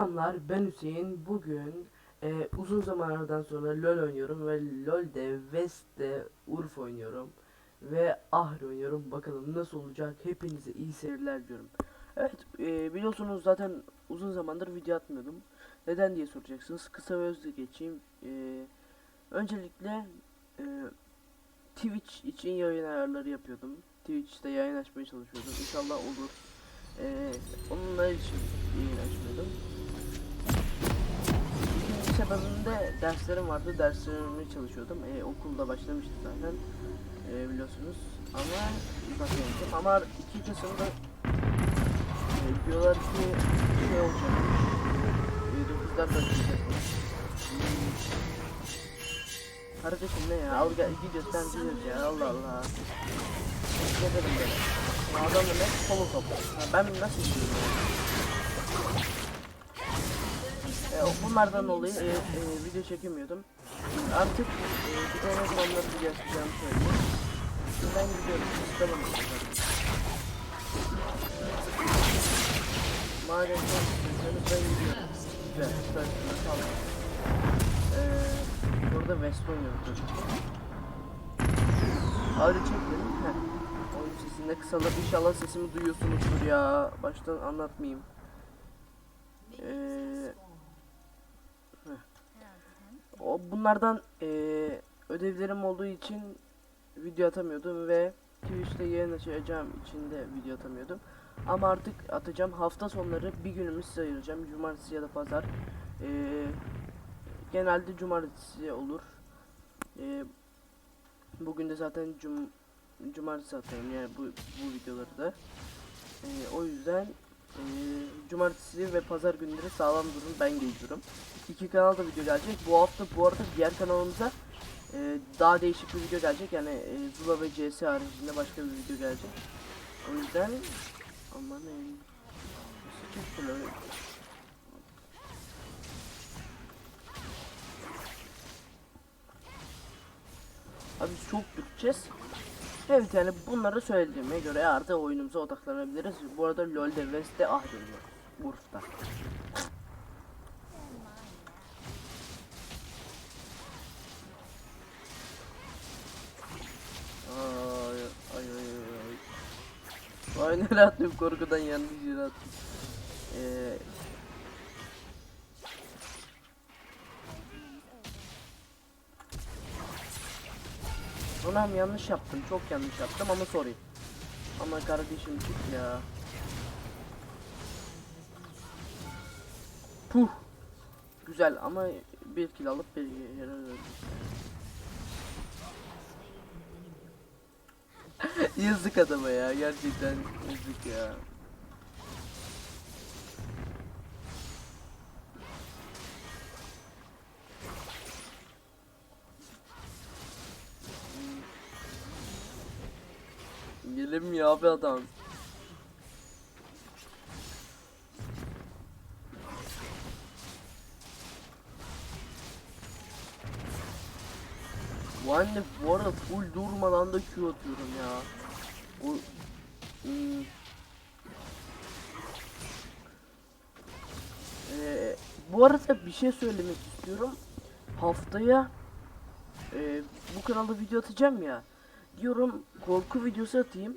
Selamlar ben Hüseyin. Bugün e, uzun zamanlardan sonra LoL oynuyorum ve LoL'de West'te Urf oynuyorum ve Ahri oynuyorum. Bakalım nasıl olacak. Hepinize iyi seyirler diyorum. Evet e, biliyorsunuz zaten uzun zamandır video atmıyordum. Neden diye soracaksınız. Kısa ve özlü geçeyim. E, öncelikle e, Twitch için yayın ayarları yapıyordum. Twitch'te yayın açmaya çalışıyordum. İnşallah olur. Ee, onunla için yayın açmıyordum. İkinci sebebimde derslerim vardı. Derslerimi çalışıyordum. Ee, okulda başlamıştı zaten. Ee, biliyorsunuz. Ama uzatmayacağım. Ama 2 Kasım'da e, diyorlar ki şey olacak. E, 9'lar başlayacakmış. Hmm. Kardeşim ne ya? Al gel gidiyoruz sen gidiyoruz ya. Allah Allah. Ne dedim böyle? Adam da ne? Kolu topu. Ha, ben nasıl gidiyorum ya? Bunlardan dolayı e, e, video çekemiyordum. Artık e, bir tane zamanlar video yapacağımı söyleyeyim. Şimdi ben gidiyorum. İstemem. Madem çok istiyorsanız ben gidiyorum. Güzel. Güzel. Tamam. Eee burada tabii ki. Ağrı çekmedim. Heh. Oyun sesinde kısalır. İnşallah sesimi duyuyorsunuzdur ya. Baştan anlatmayayım. Eee bunlardan eee, ödevlerim olduğu için video atamıyordum ve Twitch'te yayın açacağım için de video atamıyordum. Ama artık atacağım. Hafta sonları bir günümü size ayıracağım. Cumartesi ya da pazar. Eee genelde cumartesi olur. Eee bugün de zaten cum cumartesi atıyorum yani bu bu videoları da. Eee, o yüzden eee, cumartesi ve pazar günleri sağlam durun ben geliyorum. İki kanalda video gelecek. Bu hafta bu arada diğer kanalımıza eee, daha değişik bir video gelecek. Yani eee, Zula ve CS haricinde başka bir video gelecek. O yüzden aman eee, çok güzel. Abi çok bütçez. Evet yani bunları söylediğime göre artık oyunumuza odaklanabiliriz. Bu arada LoL'de West'te ah deniyor. Urf'ta. Nereye attım korkudan yanlış yere attım. Ee, Anam yanlış yaptım. Çok yanlış yaptım ama sorry. Ama kardeşim çık ya. Puh. Güzel ama bir kill alıp bir yere öldüm. yazık adama ya. Gerçekten yazık ya. Gelemiyor abi adam. Ben arada full durmadan da Q atıyorum ya. O... Ee, bu arada bir şey söylemek istiyorum. Haftaya e, bu kanalda video atacağım ya. Diyorum korku videosu atayım.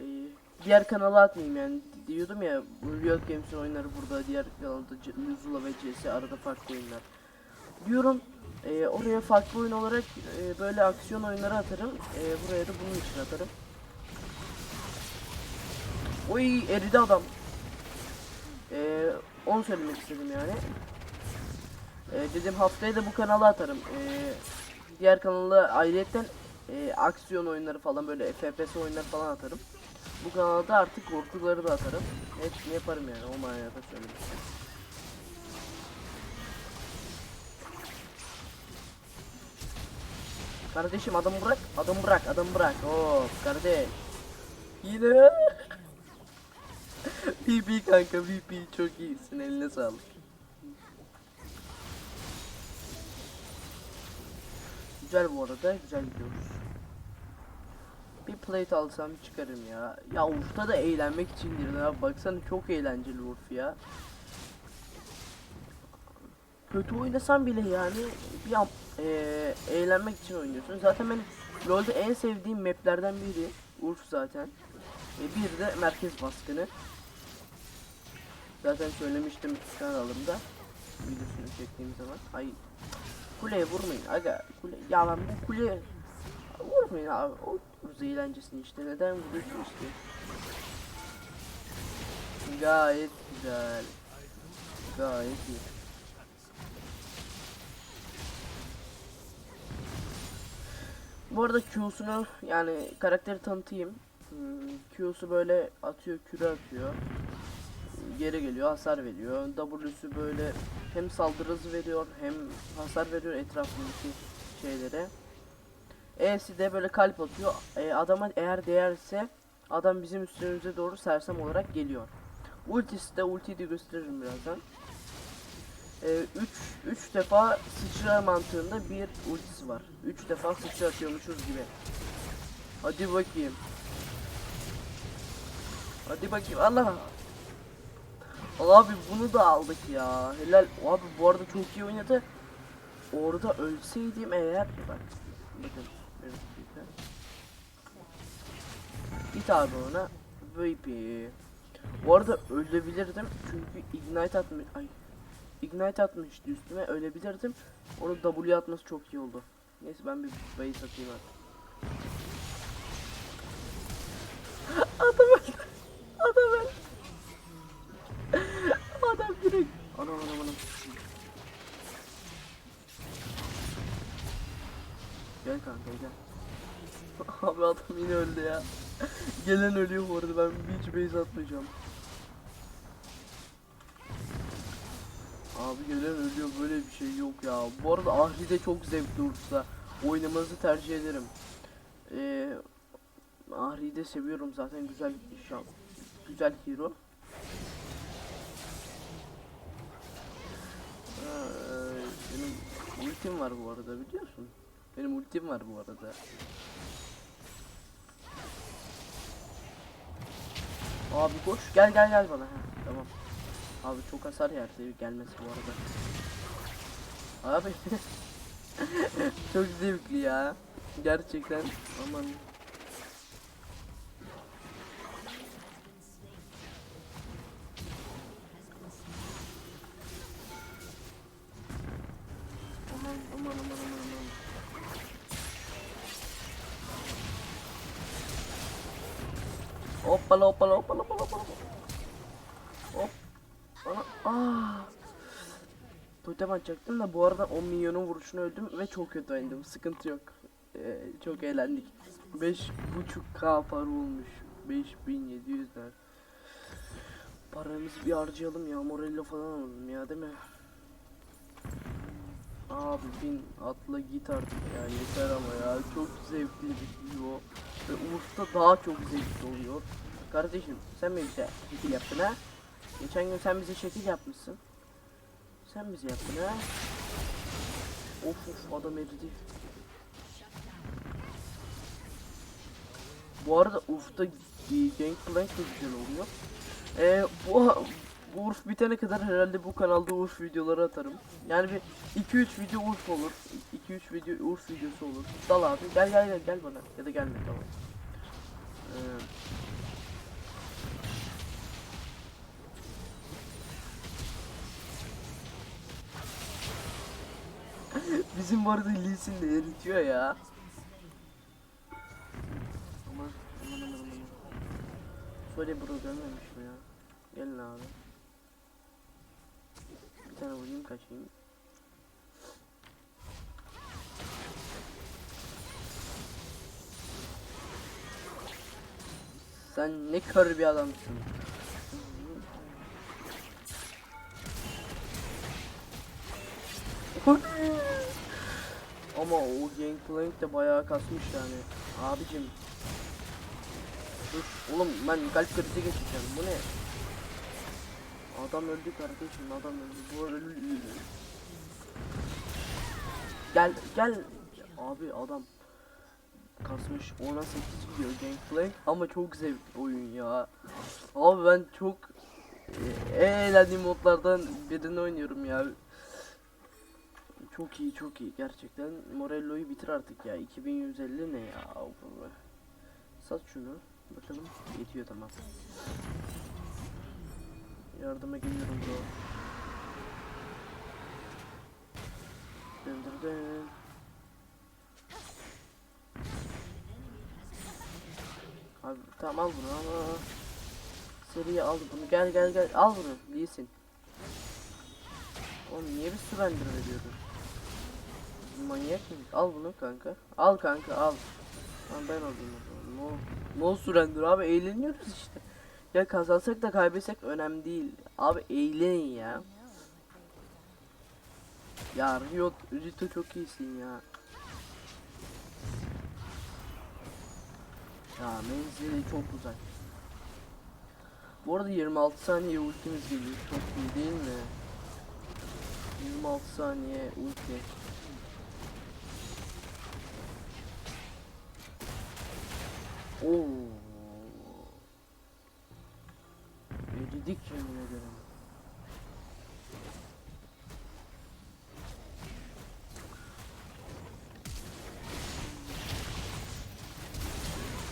Ee, diğer kanala atmayayım yani diyordum ya Riot Games'in oyunları burada diğer kanalda C- Zula ve CS arada farklı oyunlar. Diyorum e, oraya farklı oyun olarak e, böyle aksiyon oyunları atarım. E, buraya da bunun için atarım. Oy eridi adam. E, onu söylemek istedim yani. E, dedim haftaya da bu kanala atarım. E, diğer kanala ayrıyetten e, aksiyon oyunları falan böyle FPS oyunları falan atarım. Bu kanalda artık korkuları da atarım. Hepsini yaparım yani o manada söylemek istedim. Kardeşim adam bırak, adam bırak, adam bırak. Oo kardeş. Yine. VP kanka VP çok iyisin eline sağlık. Güzel bu arada güzel gidiyoruz. Bir plate alsam çıkarım ya. Ya Urf'ta da eğlenmek için girin abi. Baksana çok eğlenceli Urf ya. Kötü oynasan bile yani bir an eee, eğlenmek için oynuyorsun. Zaten benim LoL'de en sevdiğim maplerden biri Urf zaten. E, bir de merkez baskını. Zaten söylemiştim kanalımda. Videosunu çektiğim zaman. Ay kuleye vurmayın aga. Kule ya ben bu kule vurmayın abi. O Rus eğlencesini işte neden vuruyorsunuz ki? Gayet güzel. Gayet iyi. Bu arada Q'sunu yani karakteri tanıtayım. Hmm, Q'su böyle atıyor, küre atıyor. Geri geliyor, hasar veriyor. W'su böyle hem saldırı hızı veriyor hem hasar veriyor etrafındaki şeylere. E'si de böyle kalp atıyor. E, adama eğer değerse adam bizim üstümüze doğru sersem olarak geliyor. Ultisi de ultiyi de gösteririm birazdan. 3 3 defa sıçra mantığında bir ultisi var. 3 defa sıçra atıyormuşuz gibi. Hadi bakayım. Hadi bakayım. Allah. Abi bunu da aldık ya. Helal. Abi bu arada çok iyi oynadı. Orada ölseydim eğer bak. Bakın. dakika. Git abi ona. VP. Bu arada ölebilirdim çünkü ignite atmış. Ay. Ignite atmıştı üstüme ölebilirdim. Onu W atması çok iyi oldu. Neyse ben bir base atayım artık. Adam öldü. Adam öldü. Adam direkt. Anam anam anam. Gel kanka gel. Abi adam yine öldü ya. Gelen ölüyor bu arada ben hiç base atmayacağım. Abi gelen ölüyor böyle bir şey yok ya. Bu arada Ahri'de çok zevkli olursa oynamanızı tercih ederim. Ee, Ahri'yi de seviyorum zaten güzel şan, güzel hero. Ee, benim ultim var bu arada biliyorsun. Benim ultim var bu arada. Abi koş gel gel gel bana. Heh, tamam. Abi çok hasar yerse gelmesi bu arada. Abi çok zevkli ya. Gerçekten aman. Aman aman aman aman aman. Hoppala hoppala hoppala hoppala hoppala. Aa. Totem açacaktım da bu arada 10 milyonun vuruşunu öldüm ve çok kötü oynadım. Sıkıntı yok. Ee, çok eğlendik. 5.5k para olmuş. 5700 lira. Paramızı bir harcayalım ya. Morello falan alalım ya değil mi? Abi bin atla git artık ya yeter ama ya çok zevkli video ve Umut'ta daha çok zevkli oluyor. Kardeşim sen mi bize şekil yaptın ha? Geçen gün sen bize şekil yapmışsın. Sen bize yaptın ha? Of of adam eridi. Bu arada Urf'ta Gangplank de güzel oluyor. Ee, bu, bu Urf bitene kadar herhalde bu kanalda Urf videoları atarım. Yani bir 2-3 video Urf olur. 2-3 video Urf videosu olur. Dal abi gel gel gel gel bana ya da gelme tamam. Ee, Bizim arada Lee Sin de eritiyor ya. Aman aman aman aman. Şöyle bro görmemiş mi ya? Gelin abi. Bir tane vurayım kaçayım. Sen ne kör bir adamsın. Ama o Gangplank de bayağı kasmış yani. Abicim. Dur oğlum ben kalp krizi geçeceğim. Bu ne? Adam öldü kardeşim adam öldü. Bu ölü. Gel gel. Abi adam kasmış ona 8 gidiyor Gangplank ama çok zevkli oyun ya. Abi ben çok e, en eğlendiğim modlardan birini oynuyorum ya. Çok iyi çok iyi gerçekten. Morello'yu bitir artık ya. 2150 ne ya? Sat şunu. Bakalım yetiyor tamam. Yardıma geliyorum bro. Döndürdüm. Abi tamam al bunu ama seriye al bunu gel gel gel al bunu iyisin. Oğlum niye bir surrender veriyorsun? Manyak mı? Al bunu kanka. Al kanka al. Lan ben alayım o zaman. No, no surrender abi eğleniyoruz işte. Ya kazansak da kaybetsek önemli değil. Abi eğlenin ya. Ya Riot, Rito çok iyisin ya. Ya menzili çok uzak. Bu arada 26 saniye ultimiz geliyor. Çok iyi değil mi? 26 saniye ulti. Oo. Eridik yemin ederim.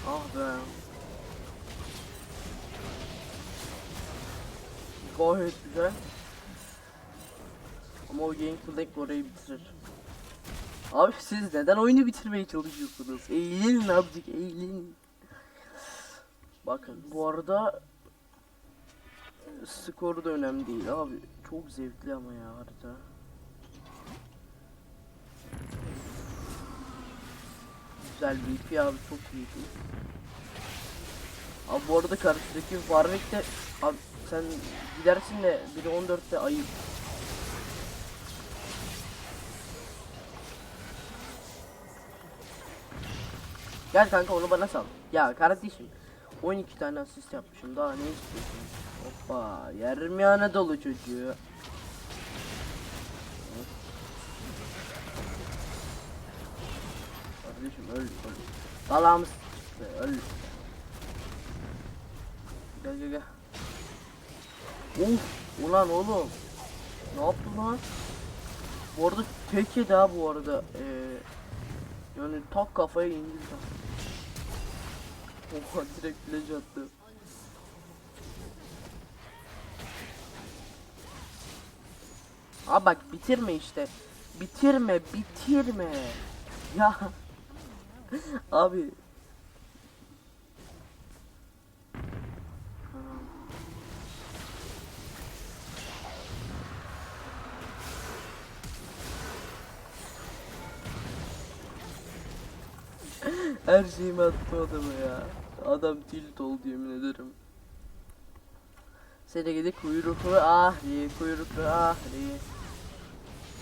Ah be. Gayet güzel. Ama o Gangplank orayı bitirir. Abi siz neden oyunu bitirmeye çalışıyorsunuz? Eğlenin abicik eğlenin. Bakın bu arada skoru da önemli değil abi. Çok zevkli ama ya harita. Güzel VP abi çok VP. Abi bu arada karşıdaki Warwick abi sen gidersin de biri 14'te ayıp. Gel kanka onu bana sal. Ya kardeşim 12 tane asist yapmışım daha ne istiyorsun? Hoppa yerim yana dolu çocuğu. Kardeşim öl öl. Dalağımız çıktı öl. Gel gel gel. Uf ulan oğlum. Ne yaptın lan? Bu arada tek yedi ha bu arada. Ee, yani tak kafaya indi. Oha direkt flash attı. Abi bak bitirme işte. Bitirme, bitirme. Ya. Abi. Her şeyimi attı adama ya. Adam tilt oldu yemin ederim. Seni gidi kuyruklu ahri, kuyruklu ahri.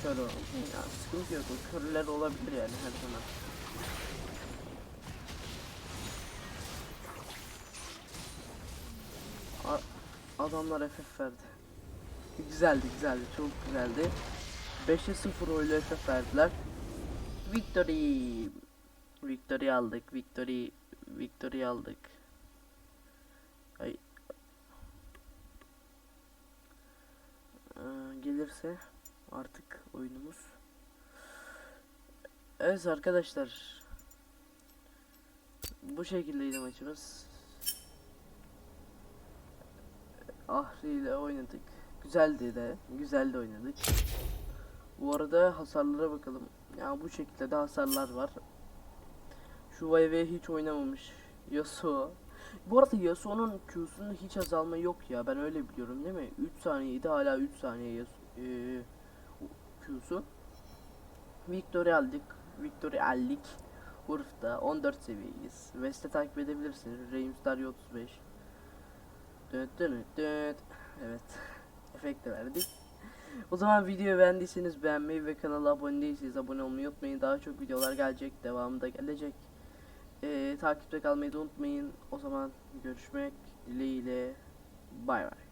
Kör o. Ya sıkıntı yok. Körler olabilir yani her zaman. Adamlar FF verdi. Güzeldi güzeldi çok güzeldi. 5'e 0 oyla FF verdiler. Victory. Victory aldık. Victory. Victory aldık. Ay. Ee, gelirse artık oyunumuz. Evet arkadaşlar. Bu şekildeydi maçımız. Ahri ile oynadık. Güzeldi de. Güzel de oynadık. Bu arada hasarlara bakalım. Ya bu şekilde de hasarlar var. Şu Vayve hiç oynamamış. Yasuo. Bu arada Yasuo'nun Q'sunda hiç azalma yok ya. Ben öyle biliyorum değil mi? 3 saniyeydi hala 3 saniye Yasuo, ee, Q'su. Victory aldık. Victory aldık. Urf'ta 14 seviyeyiz. West'te takip edebilirsiniz. Reimstar 35. Döt döt döt. Evet. Efekt de verdik. O zaman videoyu beğendiyseniz beğenmeyi ve kanala abone değilseniz abone olmayı unutmayın. Daha çok videolar gelecek. Devamı da gelecek. Ee, takipte kalmayı da unutmayın. O zaman görüşmek dileğiyle. Bay bay.